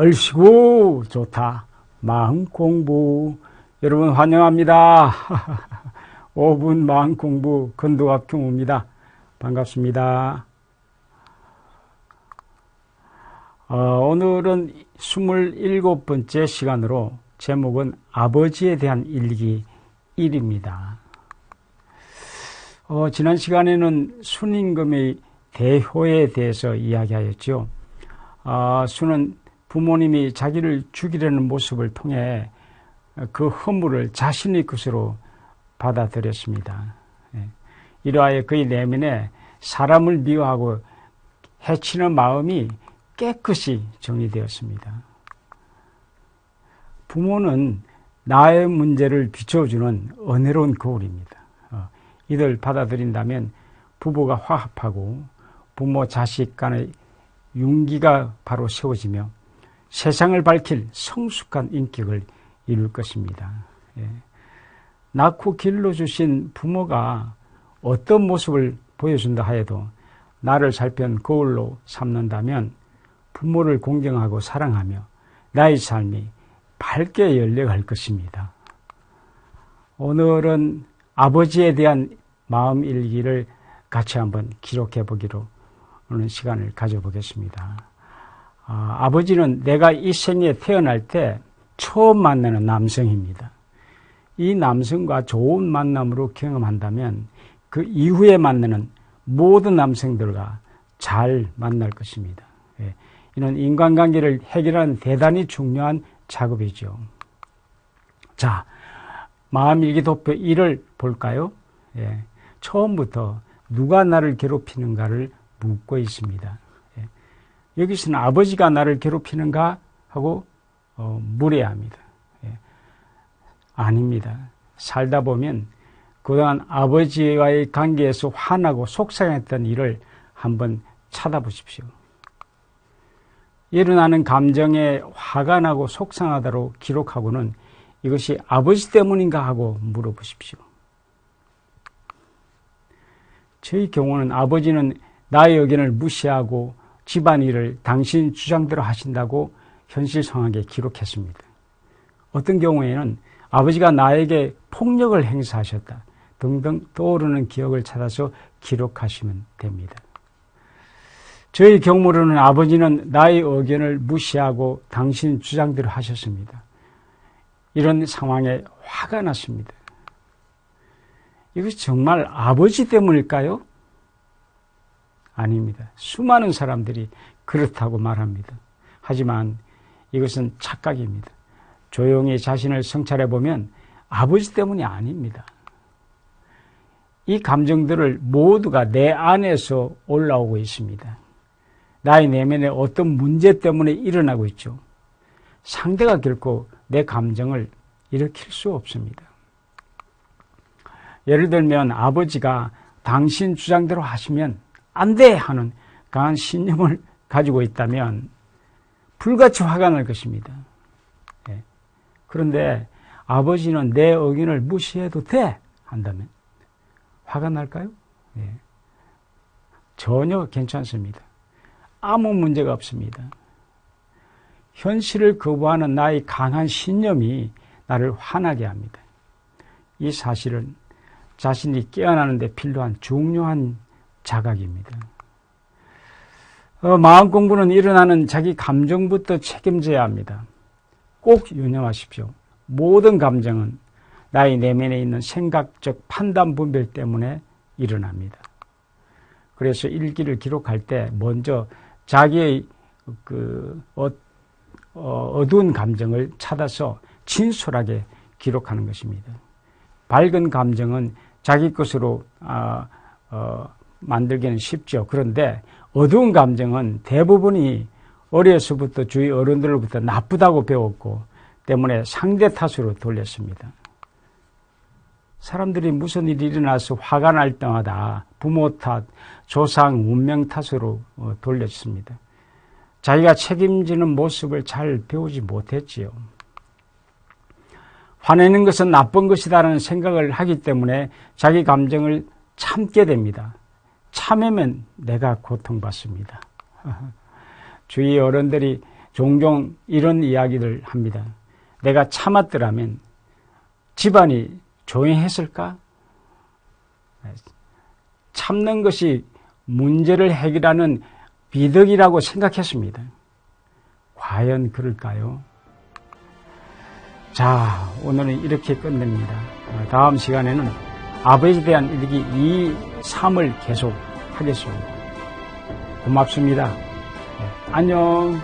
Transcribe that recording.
얼씨구 좋다. 마음 공부. 여러분 환영합니다. 5분 마음 공부 건도갑 경우입니다. 반갑습니다. 어, 오늘은 27번째 시간으로 제목은 아버지에 대한 일기 1입니다. 어, 지난 시간에는 순임금의 대효에 대해서 이야기하였죠. 어, 수는 부모님이 자기를 죽이려는 모습을 통해 그 허물을 자신의 것으로 받아들였습니다. 예. 이러하여 그의 내면에 사람을 미워하고 해치는 마음이 깨끗이 정리되었습니다. 부모는 나의 문제를 비춰주는 은혜로운 거울입니다. 어, 이들 받아들인다면 부부가 화합하고 부모 자식 간의 윤기가 바로 세워지며 세상을 밝힐 성숙한 인격을 이룰 것입니다. 예. 낳고 길러주신 부모가 어떤 모습을 보여준다 하여도 나를 살편 거울로 삼는다면 부모를 공경하고 사랑하며 나의 삶이 밝게 열려갈 것입니다. 오늘은 아버지에 대한 마음 일기를 같이 한번 기록해 보기로 오는 시간을 가져보겠습니다. 아, 버지는 내가 이 생에 태어날 때 처음 만나는 남성입니다. 이 남성과 좋은 만남으로 경험한다면 그 이후에 만나는 모든 남성들과 잘 만날 것입니다. 예, 이는 인간관계를 해결하는 대단히 중요한 작업이죠. 자, 마음 일기도표 1을 볼까요? 예, 처음부터 누가 나를 괴롭히는가를 묻고 있습니다. 예, 여기서는 아버지가 나를 괴롭히는가 하고 어, 물어야 합니다. 예, 아닙니다. 살다 보면 그동안 아버지와의 관계에서 화나고 속상했던 일을 한번 찾아보십시오. 일어나는 감정에 화가 나고 속상하다로 기록하고는 이것이 아버지 때문인가 하고 물어보십시오. 저희 경우는 아버지는 나의 의견을 무시하고 집안일을 당신 주장대로 하신다고 현실 상황에 기록했습니다. 어떤 경우에는 아버지가 나에게 폭력을 행사하셨다 등등 떠오르는 기억을 찾아서 기록하시면 됩니다. 저희 경우로는 아버지는 나의 의견을 무시하고 당신 주장대로 하셨습니다. 이런 상황에 화가 났습니다. 이것이 정말 아버지 때문일까요? 아닙니다. 수많은 사람들이 그렇다고 말합니다. 하지만 이것은 착각입니다. 조용히 자신을 성찰해 보면 아버지 때문이 아닙니다. 이 감정들을 모두가 내 안에서 올라오고 있습니다. 나의 내면에 어떤 문제 때문에 일어나고 있죠. 상대가 결코 내 감정을 일으킬 수 없습니다. 예를 들면 아버지가 당신 주장대로 하시면 안 돼! 하는 강한 신념을 가지고 있다면 불같이 화가 날 것입니다. 예. 그런데 아버지는 내 의견을 무시해도 돼! 한다면 화가 날까요? 예. 전혀 괜찮습니다. 아무 문제가 없습니다. 현실을 거부하는 나의 강한 신념이 나를 화나게 합니다. 이 사실은 자신이 깨어나는데 필요한 중요한 자각입니다. 어, 마음 공부는 일어나는 자기 감정부터 책임져야 합니다. 꼭 유념하십시오. 모든 감정은 나의 내면에 있는 생각적 판단 분별 때문에 일어납니다. 그래서 일기를 기록할 때 먼저 자기의 그 어, 어, 두운 감정을 찾아서 진솔하게 기록하는 것입니다. 밝은 감정은 자기 것으로 아, 어, 만들기는 쉽죠. 그런데 어두운 감정은 대부분이 어려서부터 주위 어른들로부터 나쁘다고 배웠고 때문에 상대 탓으로 돌렸습니다. 사람들이 무슨 일이 일어나서 화가 날 때마다 부모 탓, 조상, 운명 탓으로 어, 돌렸습니다. 자기가 책임지는 모습을 잘 배우지 못했지요. 화내는 것은 나쁜 것이다라는 생각을 하기 때문에 자기 감정을 참게 됩니다. 참으면 내가 고통받습니다. 주위 어른들이 종종 이런 이야기를 합니다. 내가 참았더라면 집안이 조용했을까? 참는 것이 문제를 해결하는 비덕이라고 생각했습니다. 과연 그럴까요? 자, 오늘은 이렇게 끝냅니다. 다음 시간에는 아버지에 대한 일기 2, 3을 계속 하겠습니다. 고맙습니다. 네, 안녕.